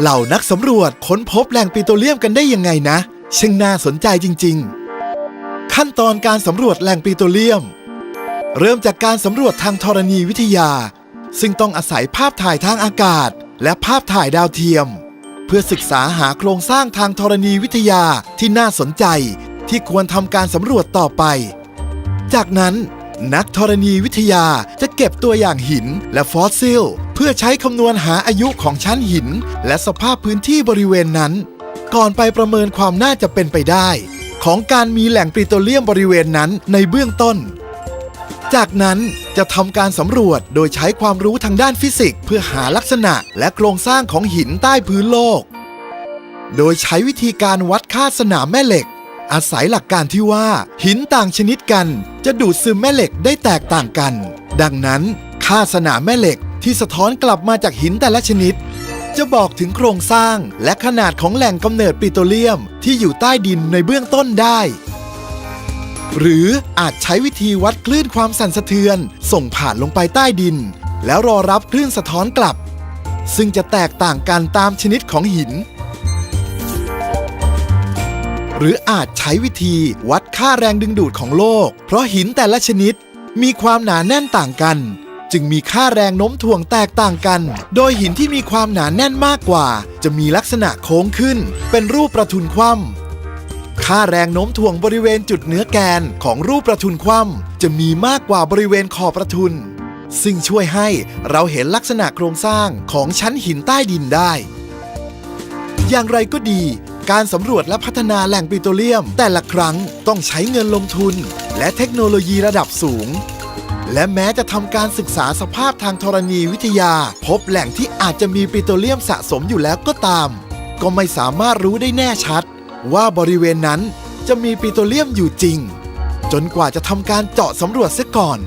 เหล่านักสำรวจค้นพบแหล่งปิโตรเลียมกันได้ยังไงนะช่างน่าสนใจจริง ๆ ขั้นตอนการสำรวจแหล่งปิโตรเลียม เริ่มจากการสำรวจทางธรณีวิทยา ซึ่งต้องอาศัยภาพถ่ายทางอากาศ และภาพถ่ายดาวเทียม เพื่อศึกษาหาโครงสร้างทางธรณีวิทยาที่น่าสนใจ ที่ควรทำการสำรวจต่อไป จากนั้นนักธรณีวิทยาจะเก็บตัวอย่างหินและฟอสซิล เพื่อใช้คำนวณหาอายุของชั้นหิน และสภาพพื้นที่บริเวณนั้น ก่อนไปประเมินความน่าจะเป็นไปได้ ของการมีแหล่งปิโตรเลียมบริเวณนั้นในเบื้องต้น จากนั้นจะทำการสำรวจโดยใช้ความรู้ทางด้านฟิสิกส์เพื่อหาลักษณะและโครงสร้างของหินใต้พื้นโลก โดยใช้วิธีการวัดค่าสนามแม่เหล็ก อาศัยหลักการที่ว่า หินต่างชนิดกัน จะดูดซึมแม่เหล็กได้แตกต่างกัน ดังนั้นค่าสนามแม่เหล็ก ที่สะท้อนกลับมาจากหินแต่ละชนิด จะบอกถึงโครงสร้างและขนาดของแหล่งกำเนิดปิโตรเลียมที่อยู่ใต้ดินในเบื้องต้นได้ หรืออาจใช้วิธีวัดคลื่นความสั่นสะเทือน ส่งผ่านลงไปใต้ดิน แล้วรอรับคลื่นสะท้อนกลับ ซึ่งจะแตกต่างกันตามชนิดของหินหรืออาจใช้วิธีวัดค่าแรงดึงดูดของโลก เพราะหินแต่ละชนิดมีความหนาแน่นต่างกัน จึงมีค่าแรงโน้มถ่วงแตกต่างกัน โดยหินที่มีความหนาแน่นมากกว่า จะมีลักษณะโค้งขึ้น เป็นรูปประทุนคว่ำค่าแรงโน้มถ่วงบริเวณจุดเนื้อแกนของรูปประทุนคว่ำจะมีมากกว่าบริเวณขอบประทุน ซึ่งช่วยให้เราเห็นลักษณะโครงสร้างของชั้นหินใต้ดินได้ อย่างไรก็ดีการสำรวจและพัฒนาแหล่งปิโตรเลียม แต่ละครั้งต้องใช้เงินลงทุน และเทคโนโลยีระดับสูง และแม้จะทำการศึกษาสภาพทางธรณีวิทยา พบแหล่งที่อาจจะมีปิโตรเลียมสะสมอยู่แล้วก็ตาม ก็ไม่สามารถรู้ได้แน่ชัด ว่าบริเวณนั้นจะมีปิโตรเลียมอยู่จริง จนกว่าจะทำการเจาะสำรวจเสียก่อน